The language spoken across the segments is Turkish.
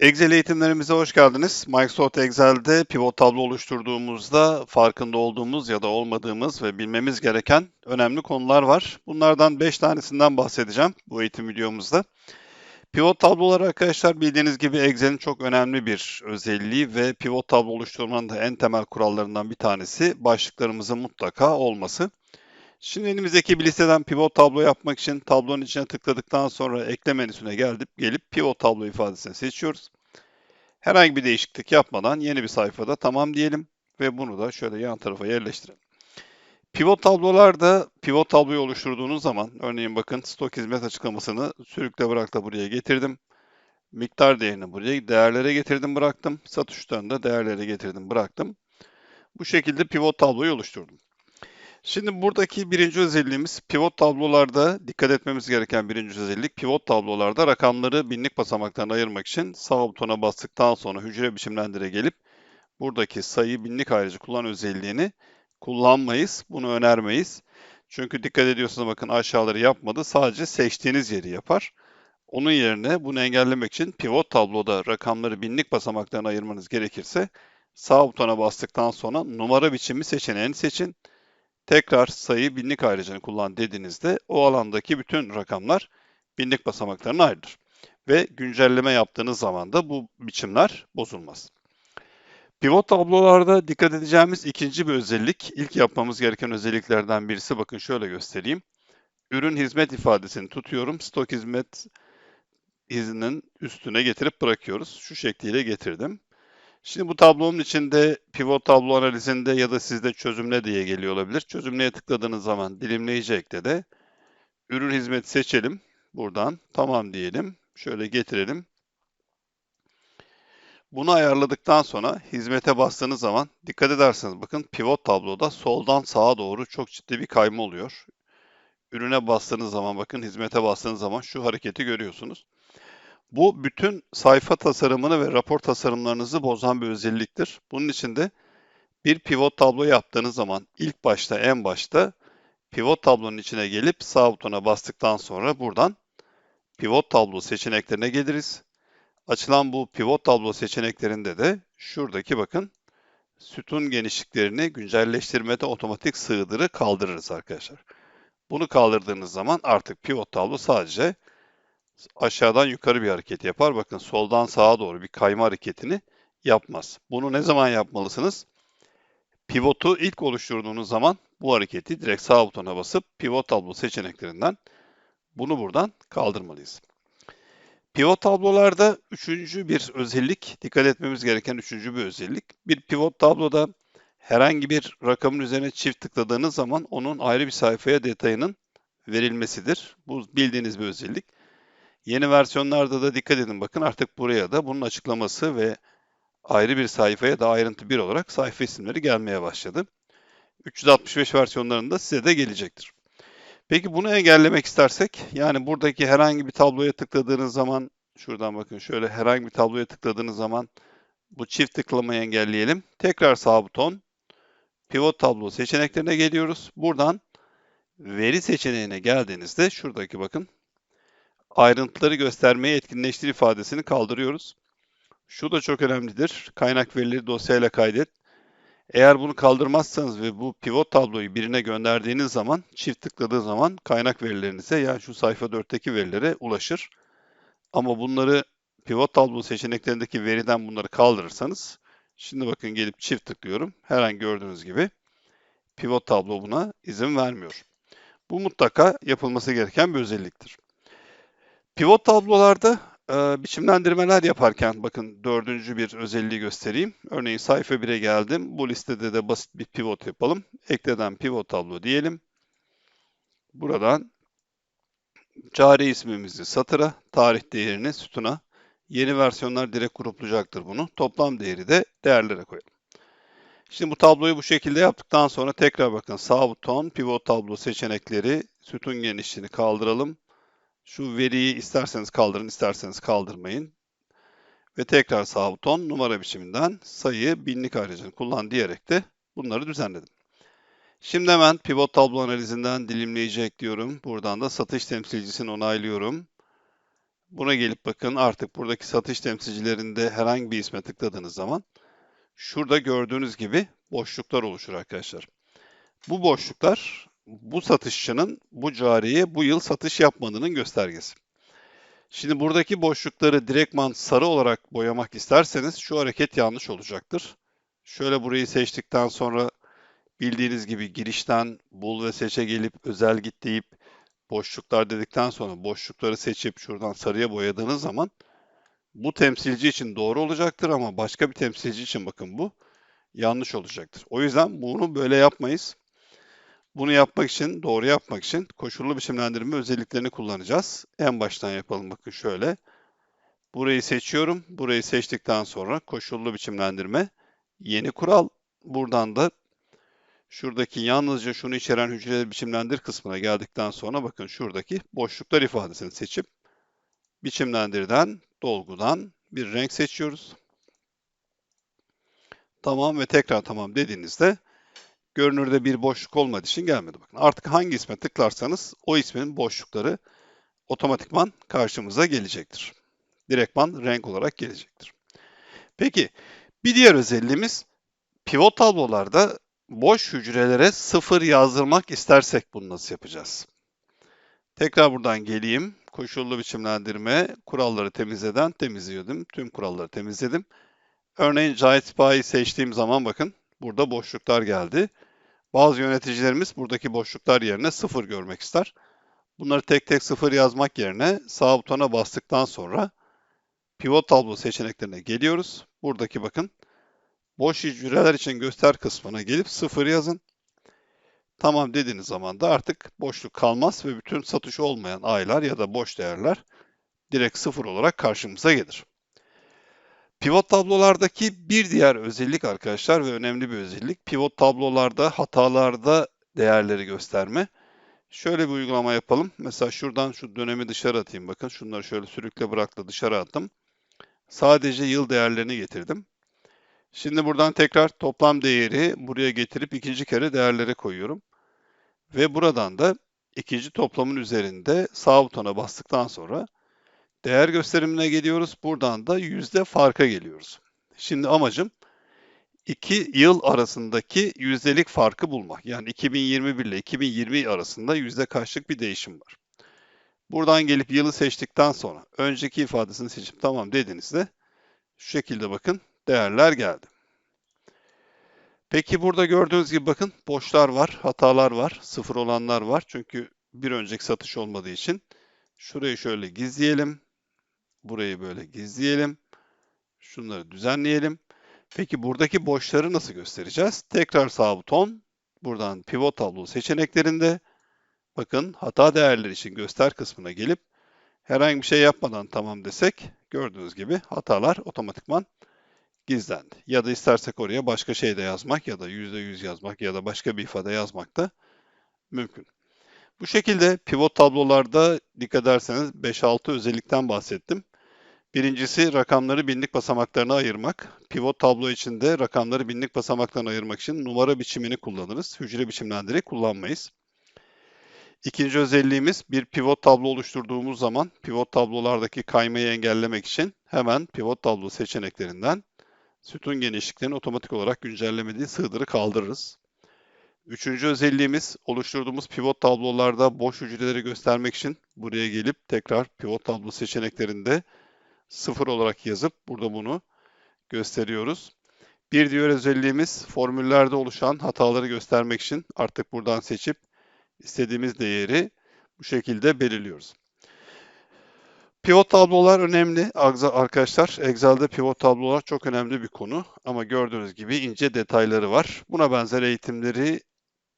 Excel eğitimlerimize hoş geldiniz. Microsoft Excel'de pivot tablo oluşturduğumuzda farkında olduğumuz ya da olmadığımız ve bilmemiz gereken önemli konular var. Bunlardan 5 tanesinden bahsedeceğim bu eğitim videomuzda. Pivot tablolar arkadaşlar bildiğiniz gibi Excel'in çok önemli bir özelliği ve pivot tablo oluşturmanın da en temel kurallarından bir tanesi başlıklarımızın mutlaka olması. Şimdi elimizdeki bir listeden pivot tablo yapmak için tablonun içine tıkladıktan sonra ekle menüsüne gelip, gelip pivot tablo ifadesini seçiyoruz. Herhangi bir değişiklik yapmadan yeni bir sayfada tamam diyelim ve bunu da şöyle yan tarafa yerleştirelim. Pivot tablolarda pivot tabloyu oluşturduğunuz zaman örneğin bakın stok hizmet açıklamasını sürükle bırakla buraya getirdim. Miktar değerini buraya değerlere getirdim bıraktım. Satış tutarını değerlere getirdim bıraktım. Bu şekilde pivot tabloyu oluşturdum. Şimdi buradaki birinci özelliğimiz pivot tablolarda dikkat etmemiz gereken birinci özellik pivot tablolarda rakamları binlik basamaktan ayırmak için sağ butona bastıktan sonra hücre biçimlendire gelip buradaki sayı binlik ayrıcı kullan özelliğini kullanmayız. Bunu önermeyiz. Çünkü dikkat ediyorsunuz bakın aşağıları yapmadı. Sadece seçtiğiniz yeri yapar. Onun yerine bunu engellemek için pivot tabloda rakamları binlik basamaktan ayırmanız gerekirse sağ butona bastıktan sonra numara biçimi seçeneğini seçin. Tekrar sayı binlik ayrıcını kullan dediğinizde o alandaki bütün rakamlar binlik basamaklarına ayrılır. Ve güncelleme yaptığınız zaman da bu biçimler bozulmaz. Pivot tablolarda dikkat edeceğimiz ikinci bir özellik, ilk yapmamız gereken özelliklerden birisi bakın şöyle göstereyim. Ürün hizmet ifadesini tutuyorum. Stok hizmet izninin üstüne getirip bırakıyoruz. Şu şekliyle getirdim. Şimdi bu tablonun içinde pivot tablo analizinde ya da sizde çözümle diye geliyor olabilir. Çözümleye tıkladığınız zaman dilimleyici ekle de ürün hizmeti seçelim. Buradan tamam diyelim. Şöyle getirelim. Bunu ayarladıktan sonra hizmete bastığınız zaman dikkat ederseniz bakın pivot tabloda soldan sağa doğru çok ciddi bir kayma oluyor. Ürüne bastığınız zaman bakın hizmete bastığınız zaman şu hareketi görüyorsunuz. Bu bütün sayfa tasarımını ve rapor tasarımlarınızı bozan bir özelliktir. Bunun için de bir pivot tablo yaptığınız zaman ilk başta en başta pivot tablonun içine gelip sağ butona bastıktan sonra buradan pivot tablo seçeneklerine geliriz. Açılan bu pivot tablo seçeneklerinde de şuradaki bakın sütun genişliklerini güncelleştirmede otomatik sığdırı kaldırırız arkadaşlar. Bunu kaldırdığınız zaman artık pivot tablo sadece aşağıdan yukarı bir hareket yapar. Bakın soldan sağa doğru bir kayma hareketini yapmaz. Bunu ne zaman yapmalısınız? Pivotu ilk oluşturduğunuz zaman bu hareketi direkt sağ butona basıp pivot tablo seçeneklerinden bunu buradan kaldırmalıyız. Pivot tablolarda üçüncü bir özellik, dikkat etmemiz gereken üçüncü bir özellik. Bir pivot tabloda herhangi bir rakamın üzerine çift tıkladığınız zaman onun ayrı bir sayfaya detayının verilmesidir. Bu bildiğiniz bir özellik. Yeni versiyonlarda da dikkat edin bakın artık buraya da bunun açıklaması ve ayrı bir sayfaya da ayrıntı bir olarak sayfa isimleri gelmeye başladı. 365 versiyonlarında size de gelecektir. Peki bunu engellemek istersek, yani buradaki herhangi bir tabloya tıkladığınız zaman, şuradan bakın şöyle herhangi bir tabloya tıkladığınız zaman bu çift tıklamayı engelleyelim. Tekrar sağ buton, pivot tablo seçeneklerine geliyoruz. Buradan veri seçeneğine geldiğinizde şuradaki bakın ayrıntıları göstermeyi etkinleştir ifadesini kaldırıyoruz. Şu da çok önemlidir. Kaynak verileri dosyayla kaydet. Eğer bunu kaldırmazsanız ve bu pivot tabloyu birine gönderdiğiniz zaman çift tıkladığı zaman kaynak verilerinize yani şu sayfa 4'teki verilere ulaşır. Ama bunları pivot tablo seçeneklerindeki veriden bunları kaldırırsanız şimdi bakın gelip çift tıklıyorum. Her an gördüğünüz gibi pivot tablo buna izin vermiyor. Bu mutlaka yapılması gereken bir özelliktir. Pivot tablolarda e, biçimlendirmeler yaparken bakın dördüncü bir özelliği göstereyim. Örneğin sayfa 1'e geldim. Bu listede de basit bir pivot yapalım. Ekleden pivot tablo diyelim. Buradan cari ismimizi satıra, tarih değerini sütuna. Yeni versiyonlar direkt gruplayacaktır bunu. Toplam değeri de değerlere koyalım. Şimdi bu tabloyu bu şekilde yaptıktan sonra tekrar bakın sağ buton, pivot tablo seçenekleri, sütun genişliğini kaldıralım. Şu veriyi isterseniz kaldırın, isterseniz kaldırmayın. Ve tekrar sağ buton numara biçiminden sayı binlik ayrıcını kullan diyerek de bunları düzenledim. Şimdi hemen pivot tablo analizinden dilimleyici ekliyorum. Buradan da satış temsilcisini onaylıyorum. Buna gelip bakın artık buradaki satış temsilcilerinde herhangi bir isme tıkladığınız zaman şurada gördüğünüz gibi boşluklar oluşur arkadaşlar. Bu boşluklar bu satışçının bu cariye bu yıl satış yapmadığının göstergesi. Şimdi buradaki boşlukları direktman sarı olarak boyamak isterseniz şu hareket yanlış olacaktır. Şöyle burayı seçtikten sonra bildiğiniz gibi girişten bul ve seçe gelip özel git deyip boşluklar dedikten sonra boşlukları seçip şuradan sarıya boyadığınız zaman bu temsilci için doğru olacaktır ama başka bir temsilci için bakın bu yanlış olacaktır. O yüzden bunu böyle yapmayız. Bunu yapmak için, doğru yapmak için koşullu biçimlendirme özelliklerini kullanacağız. En baştan yapalım bakın şöyle. Burayı seçiyorum. Burayı seçtikten sonra koşullu biçimlendirme, yeni kural. Buradan da şuradaki yalnızca şunu içeren hücreleri biçimlendir kısmına geldikten sonra bakın şuradaki boşluklar ifadesini seçip biçimlendirden, dolgudan bir renk seçiyoruz. Tamam ve tekrar tamam dediğinizde görünürde bir boşluk olmadığı için gelmedi. Bakın artık hangi isme tıklarsanız o ismin boşlukları otomatikman karşımıza gelecektir. Direktman renk olarak gelecektir. Peki bir diğer özelliğimiz pivot tablolarda boş hücrelere sıfır yazdırmak istersek bunu nasıl yapacağız? Tekrar buradan geleyim. Koşullu biçimlendirme, kuralları temizleden temizliyordum. Tüm kuralları temizledim. Örneğin Giant Spy'ı seçtiğim zaman bakın burada boşluklar geldi. Bazı yöneticilerimiz buradaki boşluklar yerine sıfır görmek ister. Bunları tek tek sıfır yazmak yerine sağ butona bastıktan sonra pivot tablo seçeneklerine geliyoruz. Buradaki bakın boş hücreler için göster kısmına gelip sıfır yazın. Tamam dediğiniz zaman da artık boşluk kalmaz ve bütün satışı olmayan aylar ya da boş değerler direkt sıfır olarak karşımıza gelir. Pivot tablolardaki bir diğer özellik arkadaşlar ve önemli bir özellik pivot tablolarda hatalarda değerleri gösterme. Şöyle bir uygulama yapalım. Mesela şuradan şu dönemi dışarı atayım. Bakın şunları şöyle sürükle bırakla dışarı attım. Sadece yıl değerlerini getirdim. Şimdi buradan tekrar toplam değeri buraya getirip ikinci kere değerlere koyuyorum. Ve buradan da ikinci toplamın üzerinde sağ butona bastıktan sonra Değer gösterimine geliyoruz. Buradan da yüzde farka geliyoruz. Şimdi amacım iki yıl arasındaki yüzdelik farkı bulmak. Yani 2021 ile 2020 arasında yüzde kaçlık bir değişim var. Buradan gelip yılı seçtikten sonra önceki ifadesini seçip tamam dediğinizde şu şekilde bakın değerler geldi. Peki burada gördüğünüz gibi bakın boşlar var, hatalar var, sıfır olanlar var. Çünkü bir önceki satış olmadığı için şurayı şöyle gizleyelim. Burayı böyle gizleyelim. Şunları düzenleyelim. Peki buradaki boşları nasıl göstereceğiz? Tekrar sağ buton. Buradan pivot tablo seçeneklerinde bakın hata değerleri için göster kısmına gelip herhangi bir şey yapmadan tamam desek gördüğünüz gibi hatalar otomatikman gizlendi. Ya da istersek oraya başka şey de yazmak ya da %100 yazmak ya da başka bir ifade yazmak da mümkün. Bu şekilde pivot tablolarda dikkat ederseniz 5-6 özellikten bahsettim. Birincisi rakamları binlik basamaklarına ayırmak. Pivot tablo içinde rakamları binlik basamaklarına ayırmak için numara biçimini kullanırız. Hücre biçimlendirerek kullanmayız. İkinci özelliğimiz bir pivot tablo oluşturduğumuz zaman pivot tablolardaki kaymayı engellemek için hemen pivot tablo seçeneklerinden sütun genişliklerini otomatik olarak güncellemediği sığdırı kaldırırız. Üçüncü özelliğimiz oluşturduğumuz pivot tablolarda boş hücreleri göstermek için buraya gelip tekrar pivot tablo seçeneklerinde sıfır olarak yazıp burada bunu gösteriyoruz. Bir diğer özelliğimiz formüllerde oluşan hataları göstermek için artık buradan seçip istediğimiz değeri bu şekilde belirliyoruz. Pivot tablolar önemli arkadaşlar. Excel'de pivot tablolar çok önemli bir konu ama gördüğünüz gibi ince detayları var. Buna benzer eğitimleri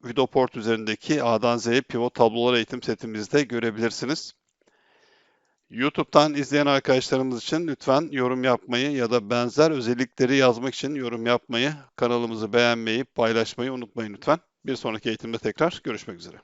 Vidoport üzerindeki A'dan Z'ye pivot tablolar eğitim setimizde görebilirsiniz. YouTube'dan izleyen arkadaşlarımız için lütfen yorum yapmayı ya da benzer özellikleri yazmak için yorum yapmayı, kanalımızı beğenmeyi, paylaşmayı unutmayın lütfen. Bir sonraki eğitimde tekrar görüşmek üzere.